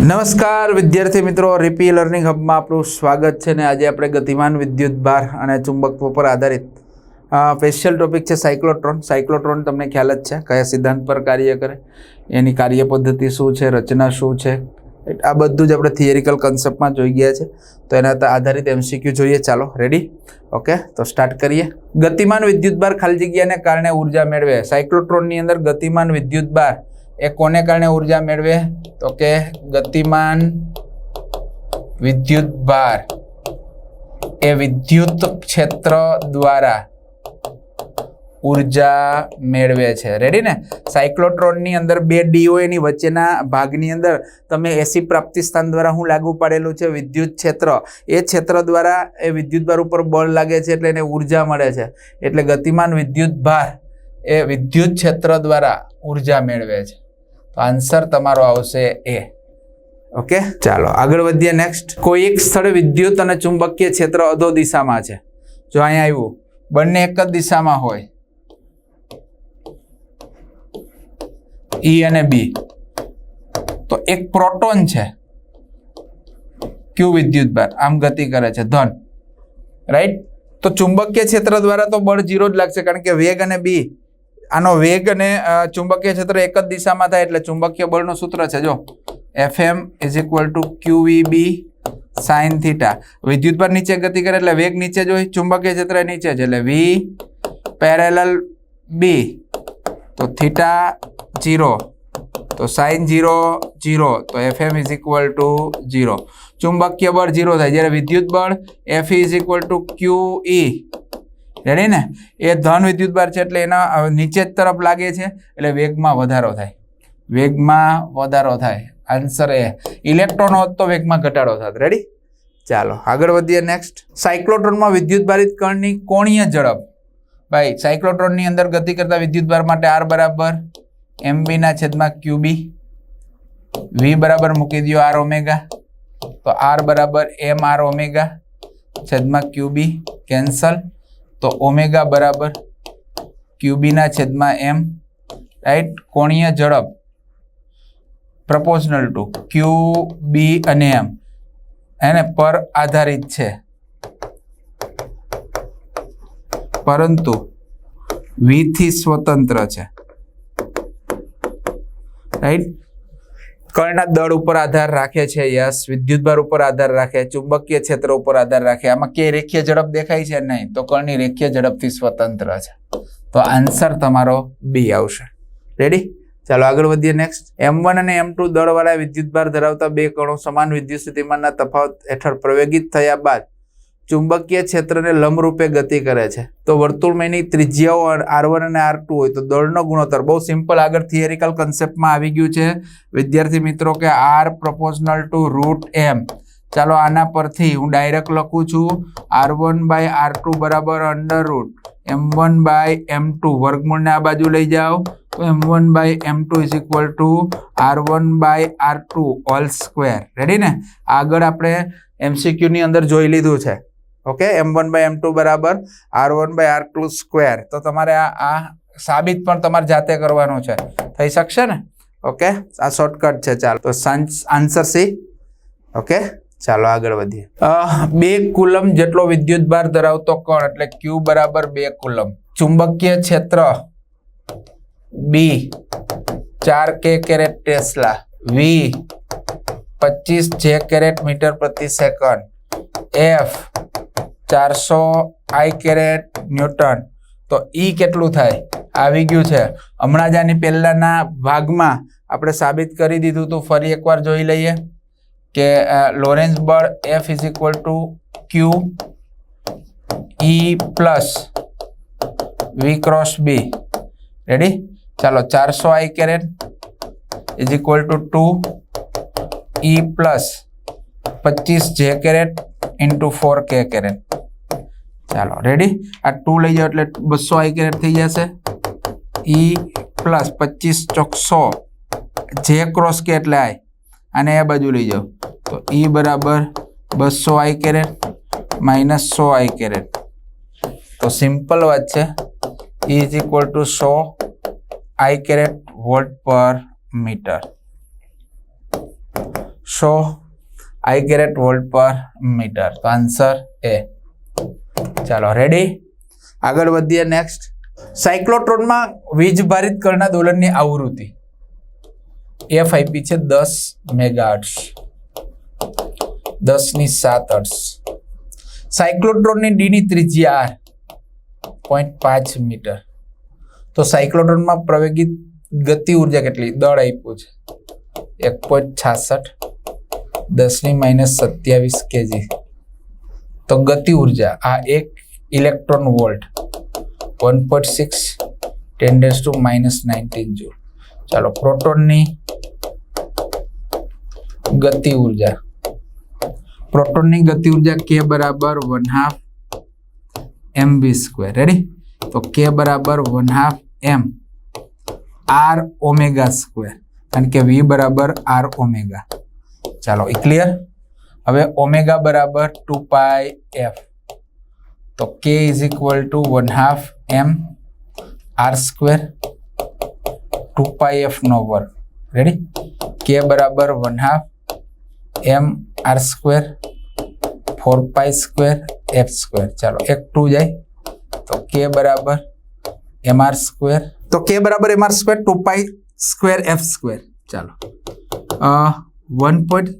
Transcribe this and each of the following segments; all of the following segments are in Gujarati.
નમસ્કાર, વિદ્યાર્થી મિત્રો. રીપી લર્નિંગ હબમાં આપણું સ્વાગત છે ને આજે આપણે ગતિમાન વિદ્યુત ભાર અને ચુંબકત્વ પર આધારિત સ્પેશિયલ ટોપિક છે સાયક્લોટ્રોન સાયક્લોટ્રોન તમને ખ્યાલ જ છે કયા સિદ્ધાંત પર કાર્ય કરે, એની કાર્ય પદ્ધતિ શું છે, રચના શું છે. આ બધું જ આપણે થિયરિકલ કન્સેપ્ટમાં જોઈ ગયા છે. તો એના આધારિત એમસીક્યુ જોઈએ. ચાલો રેડી ઓકે તો સ્ટાર્ટ કરીએ. ગતિમાન વિદ્યુત ભાર ખાલી જગ્યાને કારણે ઊર્જા મેળવે. સાયક્લોટ્રોનની અંદર ગતિમાન વિદ્યુત ભાર એ કોને કારણે ઊર્જા મેળવે? તો કે ગતિમાન વિદ્યુત ભાર. એ વિદ્યુત ક્ષેત્ર દ્વારા ઊર્જા મેળવે છે. રેડી ને? સાયક્લોટ્રોનની અંદર બે ડીઓ એની વચ્ચેના ભાગની અંદર તમે એસી પ્રાપ્તિ સ્થાન દ્વારા શું લાગુ પાડેલું છે વિદ્યુત ક્ષેત્ર. એ ક્ષેત્ર દ્વારા એ વિદ્યુત ભાર ઉપર બળ લાગે છે એટલે એને ઊર્જા મળે છે. એટલે ગતિમાન વિદ્યુત ભાર એ વિદ્યુત ક્ષેત્ર દ્વારા ઊર્જા મેળવે છે. આન્સર તમારો આવશે એ ઓકે ચાલો, આગળ વધીએ નેક્સ્ટ કોઈ એક સ્થળે વિદ્યુત અને ચુંબકીય ક્ષેત્ર અધો દિશામાં છે. જો અહીંયા આવ્યું, બંને એક જ દિશામાં હોય. ઈ અને બી તો એક પ્રોટોન છે. ક્યુ વિદ્યુત ભાર. આમ ગતિ કરે છે. ધન. રાઈટ તો ચુંબકીય ક્ષેત્ર દ્વારા તો બળ જીરો જ લાગશે, કારણ કે વેગ અને બી આનો વેગ અને ચુંબકીય ક્ષેત્ર એક જ દિશામાં થાય એટલે ચુંબકીય બળનું સૂત્ર છે. જો F M is equal to QVB sine theta વિદ્યુત પર નીચે ગતિ કરે એટલે વેગ નીચે જ હોય, ચુંબકીય ક્ષેત્ર નીચે છે એટલે વી પેરેલલ બી તો થીટા જીરો તો સાઇન જીરો જીરો તો F M is equal to zero ચુંબકીય બળ જીરો થાય. જ્યારે વિદ્યુત બળ F is equal to Q E ready ને? એ ધન વિદ્યુત ભાર છે એટલે એના નીચે તરફ લાગે છે, એટલે વેગમાં વધારો થાય. વેગમાં વધારો થાય. આન્સર એ. ઇલેક્ટ્રોન હોત તો વેગમાં ઘટાડો થાત. રેડી ચાલો, આગળ વધીએ નેક્સ્ટ સાયક્લોટ્રોનમાં વિદ્યુત ભારિત કણની કોણીય ઝડપ. ભાઈ સાયક્લોટ્રોનની અંદર ગતિ કરતા વિદ્યુત ભાર માટે આર બરાબર એમબીના છેદમાં ક્યુબી વી બરાબર મૂકી દો આર ઓમેગા. તો આર બરાબર એમ આર ઓમેગા છેદમાં ક્યુબી કેન્સલ તો ઓમેગા બરાબર ક્યુબીના છેદમાં એમ, રાઈટ? કોણીય ઝડપ પ્રપોઝનલ ટુ ક્યુ બી અને એમ એને પર આધારિત છે. પરંતુ વીથી સ્વતંત્ર છે. રાઈટ? કર્ણના દળ ઉપર આધાર રાખે છે, યસ વિદ્યુતભાર ઉપર આધાર રાખે, ચુંબકીય ક્ષેત્ર ઉપર આધાર રાખે. આમાં કે રેખીય ઝડપ દેખાય છે નહીં, તો કર્ણની રેખીય ઝડપથી સ્વતંત્ર છે. તો આન્સર તમારો બી આવશે. રેડી ચાલો આગળ વધીએ નેક્સ્ટ એમ વન અને એમ ટુ દળવાળા વિદ્યુતભાર ધરાવતા બે કણો સમાન વિદ્યુત સ્થિતિમાનના તફાવત હેઠળ પ્રવેગિત થયા બાદ ચુંબકીય ક્ષેત્રને લંબરૂપે ગતિ કરે છે. તો વર્તુળમયની ત્રિજ્યાઓ આર વન અને આર ટુ હોય તો દળનો ગુણોત્તર. બહુ સિમ્પલ આગળ થિયરિકલ કન્સેપ્ટમાં આવી ગયું છે. વિદ્યાર્થી મિત્રો કે R proportional to root M ચાલો આના પરથી હું ડાયરેક્ટ લખું છું. R one by R two બરાબર under root M one by M two વર્ગમૂળને આ બાજુ લઈ જાઓ. તો M one by M two is equal to R one by R two all square ready ને? આગળ આપણે એમસીક્યુની અંદર જોઈ લીધું છે. Okay? M one by M two બરાબર. R one by R two square તો તમારે આ આ સાબિત પણ તમારે જાતે કરવાનું છે. થઈ શકશે ને? ઓકે? આ શોર્ટકટ છે, ચાલો. તો આન્સર સી ઓકે? ચાલો, આગળ વધીએ. બે કુલમ જેટલો વિદ્યુત ભાર ધરાવતો કણ? એટલે ક્યુ બરાબર બે કુલમ. ચુંબકીય ક્ષેત્ર બી ચાર કે કેરેટ ટેસ્લા. વી પચીસ જે કેરેટ મીટર પ્રતિ સેકન્ડ. એફ ચારસો આઈ કેરેટ ન્યૂટન. તો ઈ કેટલું થાય? આવી ગયું છે. હમણાં જ આની પહેલાંના ભાગમાં આપણે સાબિત કરી દીધું હતું ફરી એકવાર જોઈ લઈએ. કે લોરેન્સ બળ F is equal to Q E plus V cross B ready ચાલો, ચારસો I caret is equal to two E plus પચીસ J caret into four K caret. ચાલો રેડી આ ટુ લઈ જાઓ એટલે બસો આઈ કેરેટ થઈ જશે. ઈ પ્લસ પચીસ ચોકસો જે ક્રોસ કે એટલે આઈ અને એ બાજુ લઈ જાઓ. તો ઈ બરાબર બસો આઈ કેરેટ માઇનસ સો આઈ કેરેટ તો સિમ્પલ વાત છે. E is equal to so I caret volt per metre so I caret volt per metre તો આન્સર એ ચાલો રેડી આગળ વધીએ નેક્સ્ટ સાયક્લોટ્રોનમાં વીજ ભારિત કણના દોલનની આવૃત્તિ. એફ આઈપી છે દસ મેગાહર્ટ્ઝ. દસની સાત હર્ટ્ઝ. સાયક્લોટ્રોનની ડીની ત્રિજ્યા આર પોઈન્ટ પાંચ મીટર. તો સાયક્લોટ્રોનમાં પ્રવેગિત ગતિ ઊર્જા કેટલી? દળ આપ્યું છે. એક પોઈન્ટ છાસઠ. દસની માઇનસ સત્યાવીસ કેજી. તો ગતિ ઊર્જા આ એક electron volt one point six ten days two minus nineteen joule ચાલો પ્રોટોનની ગતિ ઊર્જા પ્રોટોનની ગતિ ઊર્જા કે બરાબર one half M V square ready તો કે બરાબર one half M R omega square કારણ કે વી બરાબર આર ઓમેગા ચાલો એ ક્લિયર હવે ઓમેગા બરાબર ટુ પાઈ એફ તો K is equal to one half M R square two pi F નો વર્ગ. રેડી કે બરાબર one half M R square four pi square F square ચાલો, એક ટુ જાય. તો કે બરાબર એમ આર સ્ક્વેર તો કે બરાબર M R square two pi square F square ચાલો. વન પોઈન્ટ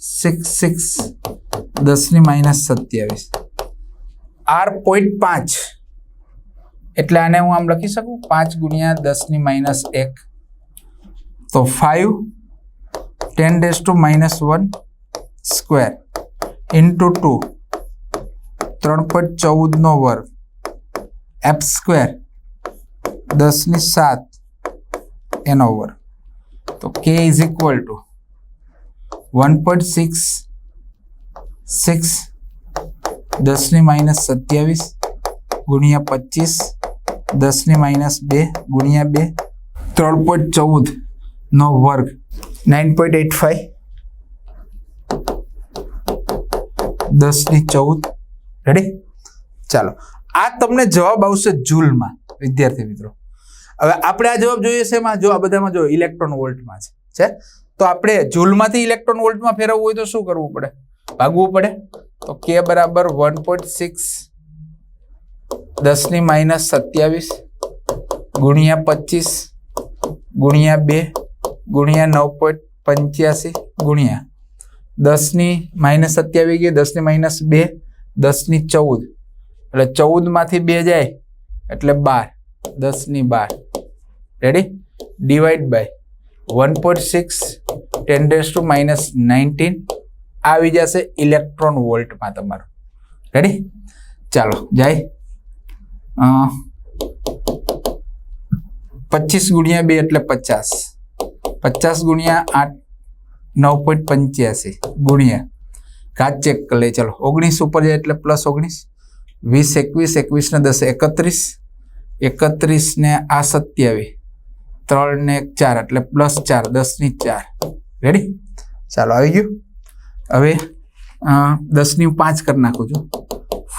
સિક્સ સિક્સ દસની માઇનસ સત્યાવીસ. આર પોઈન્ટ પાંચ. એટલે આને હું આમ લખી શકું? પાંચ ગુણ્યા દસની માઇનસ એક. તો five ten days to minus one square into two ત્રણ પોઈન્ટ ચૌદનો વર્ગ. એફ સ્ક્વેર દસની સાત એનો વર્ગ. તો K is equal to one point six six દસની માઇનસ સત્યાવીસ ગુણ્યા પચીસ દસની માઇનસ બે ગુણ્યા બે ત્રણ પોઈન્ટ ચૌદ નો વર્ગ નાઇન પોઈન્ટ એટ ફાઈવ દસની ચૌદ રેડી ચાલો. આ તમને જવાબ આવશે જૂલમાં વિદ્યાર્થી મિત્રો. હવે આપણે આ જવાબ જોઈએ છે એમાં? જો આ બધામાં જો ઇલેક્ટ્રોન વોલ્ટમાં છે. છે? તો આપણે જૂલમાંથી ઇલેક્ટ્રોન વોલ્ટમાં ફેરવવું હોય તો શું કરવું પડે? ભાગવું પડે? તો કે બરાબર વન પોઈન્ટ સિક્સ દસની માઇનસ સત્યાવીસ ગુણ્યા પચીસ ગુણ્યા બે ગુણ્યા નવ પોઈન્ટ પંચ્યાસી ગુણ્યા દસની માઇનસ સત્યાવીસ ગઈ, દસની માઇનસ બે, દસની ચૌદ. એટલે ચૌદમાંથી બે જાય એટલે બાર, દસની બાર. Ready divide by one point six ten days two minus nineteen આવી જશે ઇલેક્ટ્રોન વોલ્ટમાં તમારું. રેડી ચાલો, જાય. પચીસ ગુણ્યા બે એટલે પચાસ. પચાસ ગુણ્યા આઠ, નવ પોઈન્ટ પંચ્યાસી ગુણ્યા. ઘાત ચેક કરી લઈએ. ચાલો, ઓગણીસ ઉપર જાય એટલે પ્લસ ઓગણીસ. વીસ એકવીસ એકવીસ ને દસ એકત્રીસ. એકત્રીસ ને આ સત્યાવીસ. ત્રણ ને એક ચાર એટલે પ્લસ ચાર દસની ચાર. રેડી ચાલો આવી ગયું. હવે દસની હું પાંચ કરી નાખું છું.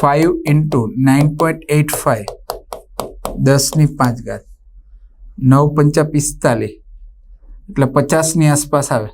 Five into nine point eight five દસની પાંચ ઘાત. નવ પંચા પિસ્તાલીસ. એટલે પચાસની આસપાસ આવે.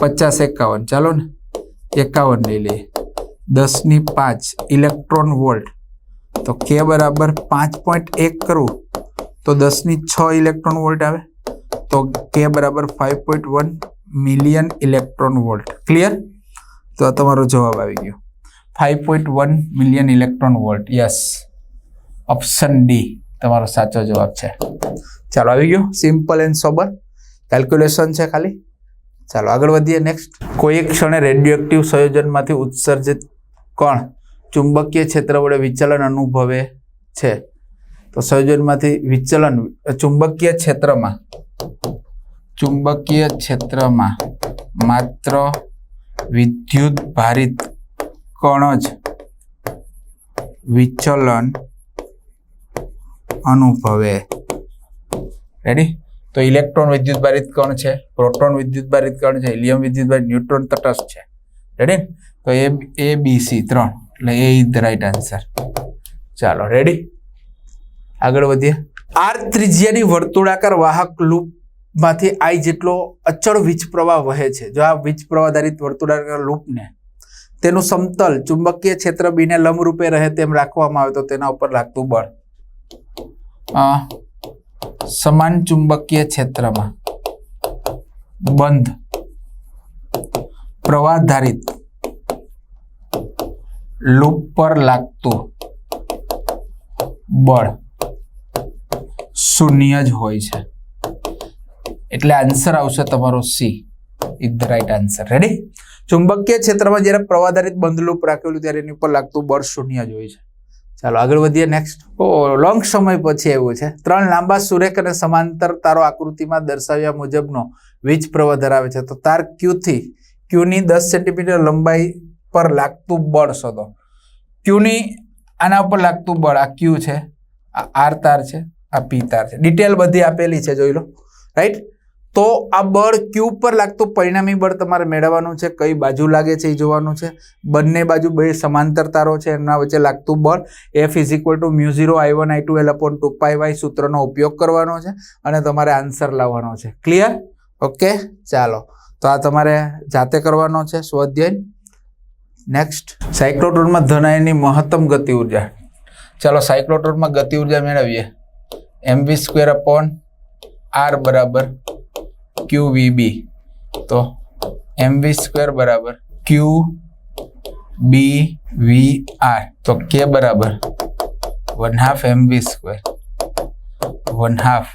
પચાસ એકાવન. ચાલો ને. એકાવન લઈ લઈએ. દસની પાંચ ઇલેક્ટ્રોન વોલ્ટ તો કે બરાબર પાંચ પોઈન્ટ એક કરવું તો દસની છ ઇલેક્ટ્રોન વોલ્ટ આવે. તો કે બરાબર five point one million electron volt clear તો આ તમારો જવાબ આવી ગયો. Five point one million electron volt yes option D તમારો સાચો જવાબ છે. ચાલો આવી ગયો. સિમ્પલ એન્ડ સોબર કેલ્ક્યુલેશન છે ખાલી. ચાલો આગળ વધીએ. નેક્સ્ટ કોઈ ક્ષણે રેડિયો એક્ટિવ સંયોજનમાંથી ઉત્સર્જિત કોણ ચુંબકીય ક્ષેત્ર વડે વિચલન અનુભવે છે. તો સંયોજનમાંથી વિચલન ચુંબકીય ક્ષેત્રમાં. ચુંબકીય ક્ષેત્રમાં માત્ર વિદ્યુત ભારિત કણ જ વિચલન અનુભવે. રેડી તો ઇલેક્ટ્રોન વિદ્યુત ભારિત કણ છે, પ્રોટોન વિદ્યુત ભારિત કણ છે, હિલિયમ વિદ્યુત ભારિત, ન્યુટ્રોન તટસ્થ છે. રેડી તો એ એ બી સી ત્રણ. એટલે A is the right answer ચાલો રેડી આગળ વધીએ. આર ત્રિજ્યાની વર્તુળાકાર વાહક લૂપમાંથી આઈ જેટલો અચળ વીજ પ્રવાહ વહે છે. જો આ વીજ પ્રવાહ આધારિત વર્તુળાકાર લૂપને તેનું સમતલ ચુંબકીય ક્ષેત્ર બીને લંબરૂપે રહે તેમ રાખવામાં આવે તો તેના ઉપર લાગતું બળ. સમાન ચુંબકીય ક્ષેત્રમાં બંધ પ્રવાહધારિત લૂપ પર લાગતું બળ. શૂન્ય જ હોય છે. એટલે આન્સર આવશે તમારો C is the right answer ready ચુંબકીય ક્ષેત્રમાં જ્યારે પ્રવાધારિત બંધ લૂપ રાખેલું ત્યારે એની ઉપર લાગતું બળ શૂન્ય જ હોય છે. ચાલો આગળ વધીએ નેક્સ્ટ ઓ લોંગ સમય પછી આવ્યું છે. ત્રણ લાંબા સુરેખ અને સમાંતર તારો આકૃતિમાં દર્શાવ્યા મુજબનો વીજ પ્રવાહ ધરાવે છે. તો તાર ક્યુથી ક્યુની દસ સેન્ટીમીટર લંબાઈ પર લાગતું બળ શોધો. ક્યુની આના ઉપર લાગતું બળ આ ક્યુ છે. આ આર તાર છે. આ પી તાર છે. ડિટેલ બધી આપેલી છે, જોઈ લો. રાઈટ તો આ બળ ક્યુ પર લાગતું પરિણામી બળ તમારે મેળવવાનું છે, કઈ બાજુ લાગે છે એ જોવાનું છે. બંને બાજુ બે સમાંતર તારો છે, એમના વચ્ચે લાગતું બળ F is to mu zero I one I two L upon two pi Y સૂત્રનો ઉપયોગ કરવાનો છે અને તમારે આન્સર લાવવાનો છે. ક્લિયર ઓકે ચાલો. તો આ તમારે જાતે કરવાનો છે સ્વાધ્યાય નેક્સ્ટ સાયક્લોટ્રોનમાં ધનાયની મહત્તમ ગતિ ઊર્જા. ચાલો સાયક્લોટ્રોનમાં ગતિ ઊર્જા મેળવીએ. M V square upon R બરાબર ક્યુ વી બી તો એમ વી સ્ક્વેર બરાબર ક્યુ બી વી આર તો કે બરાબર? One half M V square. One half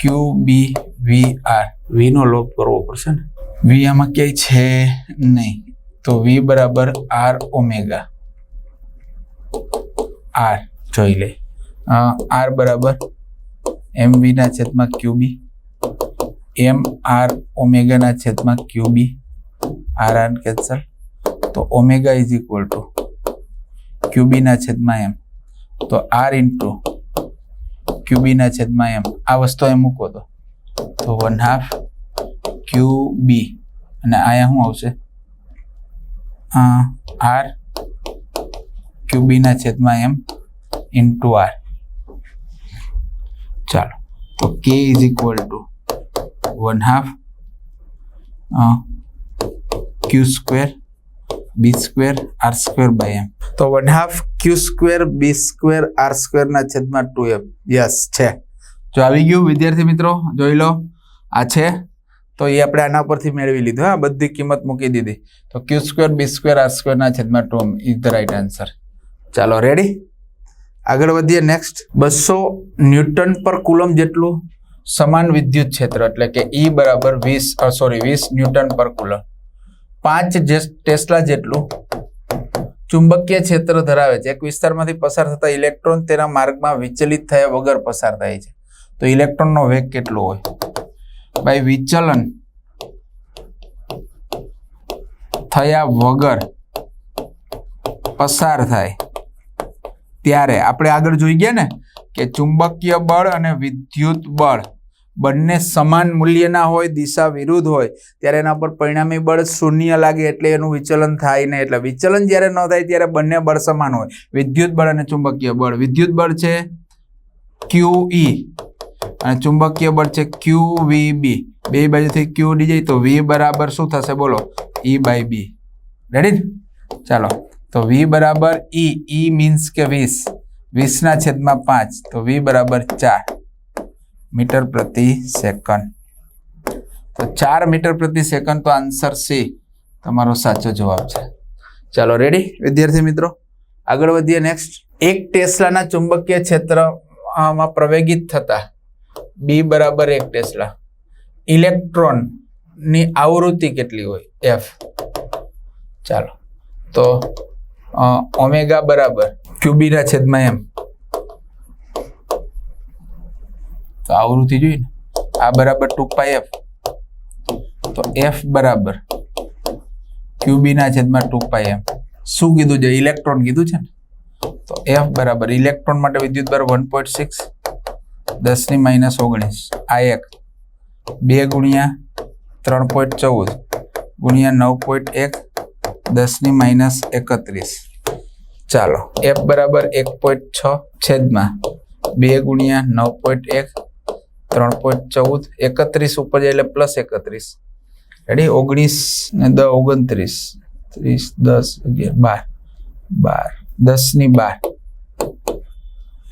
Q B V R વીનો લોપ કરવો પડશે ને? વી આમાં ક્યાંય છે નહીં. તો વી બરાબર આર ઓમેગા. આર. જોઈ લે. આર બરાબર એમ વીના છેદમાં ક્યુબી એમ આર ઓમેગાના છેદમાં Q B R R cancel તો ઓમેગા ઇઝ ઇક્વલ ટુ ક્યુબીના છેદમાં એમ તો આર ઇન્ટુ ક્યુબીના છેદમાં એમ આ વસ્તુ એમ મૂકો તો. તો વન હાફ ક્યુ બી અને અહીંયા શું આવશે? આર ક્યુબીના છેદમાં એમ ઇન્ટુ આર ચાલો. તો K is equal to one half Q square B square R square by M તો one half Q square B square R square ના છેદમાં ટુ એમ યસ છે. જો આવી ગયું, વિદ્યાર્થી મિત્રો, જોઈ લો. આ છે. તો એ આપણે આના પરથી મેળવી લીધું, હા, બધી કિંમત મૂકી દીધી. તો Q square B square R square ના છેદમાં two M is the right answer ચાલો રેડી આગળ વધીએ નેક્સ્ટ બસો ન્યૂટન પર કુલમ જેટલું સમાન વિદ્યુત ક્ષેત્ર એટલે કે ઈ બરાબર વીસ સોરી વીસ ન્યૂટન પર કુલમ પાંચ ટેસ્લા જેટલું ચુંબકીય ક્ષેત્ર ધરાવે છે. એક વિસ્તારમાંથી પસાર થતા ઇલેક્ટ્રોન તેના માર્ગમાં વિચલિત થયા વગર પસાર થાય છે. તો ઇલેક્ટ્રોનનો વેગ કેટલો હોય? ભાઈ, વિચલન થયા વગર પસાર થાય. ત્યારે આપણે આગળ જોઈ ગયા ને કે ચુંબકીય બળ અને વિદ્યુત બળ બંને સમાન મૂલ્યના હોય, દિશા વિરુદ્ધ હોય, ત્યારે એના પર પરિણામી બળ શૂન્ય લાગે એટલે એનું વિચલન થાય નહીં. એટલે વિચલન જ્યારે ન થાય ત્યારે બંને બળ સમાન હોય. વિદ્યુત બળ અને ચુંબકીય બળ. વિદ્યુત બળ છે ક્યુ ઈ અને ચુંબકીય બળ છે ક્યુ વી બી બે બાજુથી ક્યુ ડી જાય તો વી બરાબર શું થશે બોલો? ઈ બાય બી રેડી ચાલો. તો વી બરાબર ઈ ઈ મીન્સ કે વીસ. વીસના છેદમાં પાંચ, તો વી બરાબર ચાર મીટર પ્રતિ સેકન્ડ. તો ચાર મીટર પ્રતિ સેકન્ડ તો આન્સર સી તમારો સાચો જવાબ છે. ચાલો રેડી વિદ્યાર્થી મિત્રો, આગળ વધીએ નેક્સ્ટ એક ટેસ્લાના ચુંબકીય ક્ષેત્રમાં પ્રવેગિત થતા બી બરાબર એક ટેસ્લા. ઇલેક્ટ્રોનની આવૃત્તિ કેટલી હોય? એફ ચાલો, તો ઓમેગા બરાબર, ક્યુબીના છેદમાં એમ. તો આવૃત્તિ જોઈએ ને, આ બરાબર ટુ પાય એફ. તો એફ બરાબર, ક્યુબીના છેદમાં ટુ પાય એમ. શું કીધું છે? ઇલેક્ટ્રોન કીધું છે ને? તો એફ બરાબર, ઇલેક્ટ્રોન માટે વિદ્યુત દર વન પોઈન્ટ સિક્સ, દસની માઇનસ ઓગણીસ, આ એક. બે ગુણ્યા ત્રણ પોઈન્ટ ચૌદ, ગુણ્યા નવ પોઈન્ટ એક દસની માઇનસ એકત્રીસ. ચાલો એફ બરાબર એક પોઈન્ટ છ છેદમાં બે ગુણ્યા નવ પોઈન્ટ એક, ત્રણ પોઈન્ટ ચૌદ, એકત્રીસ ઉપર જાય એટલે પ્લસ એકત્રીસ. રેડી ઓગણીસ ને દ ઓગણત્રીસ. ત્રીસ, દસ, અગિયાર, બાર. બાર. દસની બાર.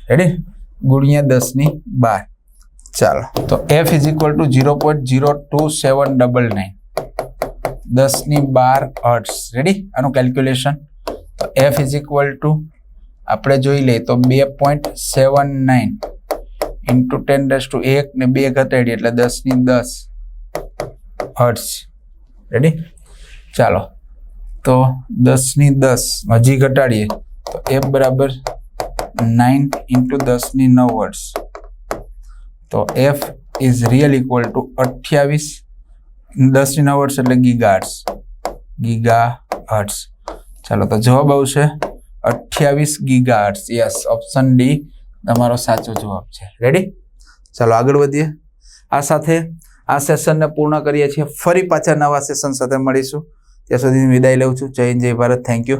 રેડી ગુણ્યા દસની બાર. ચાલો, તો F is equal to zero point zero two seven double nine દસની બાર હર્ટ્સ રેડી આનું કેલ્ક્યુલેશન તો એફ ઇઝ ઇક્વલ ટુ આપણે જોઈ લઈએ તો બે point seven nine into ten days two એક ને બે ઘટાડીએ એટલે દસની દસ હર્ટ્સ રેડી ચાલો. તો દસની દસ હજી ઘટાડીએ તો એફ બરાબર નાઇન ઇન્ટુ દસની નવ હર્ટ્સ તો F is real equal to અઠ્યાવીસ દસની નવ હર્ટ્સ એટલે ગીગા હર્ટ્સ ગીગા હર્ટ્સ ચાલો, તો જવાબ આવશે અઠ્યાવીસ giga hertz yes option D તમારો સાચો જવાબ છે. રેડી ચાલો, આગળ વધીએ. આ સાથે આ સેશનને પૂર્ણ કરીએ છીએ. ફરી પાછા નવા સેશન સાથે મળીશું. ત્યાં સુધી વિદાય લઉં છું. જય જય ભારત. Thank you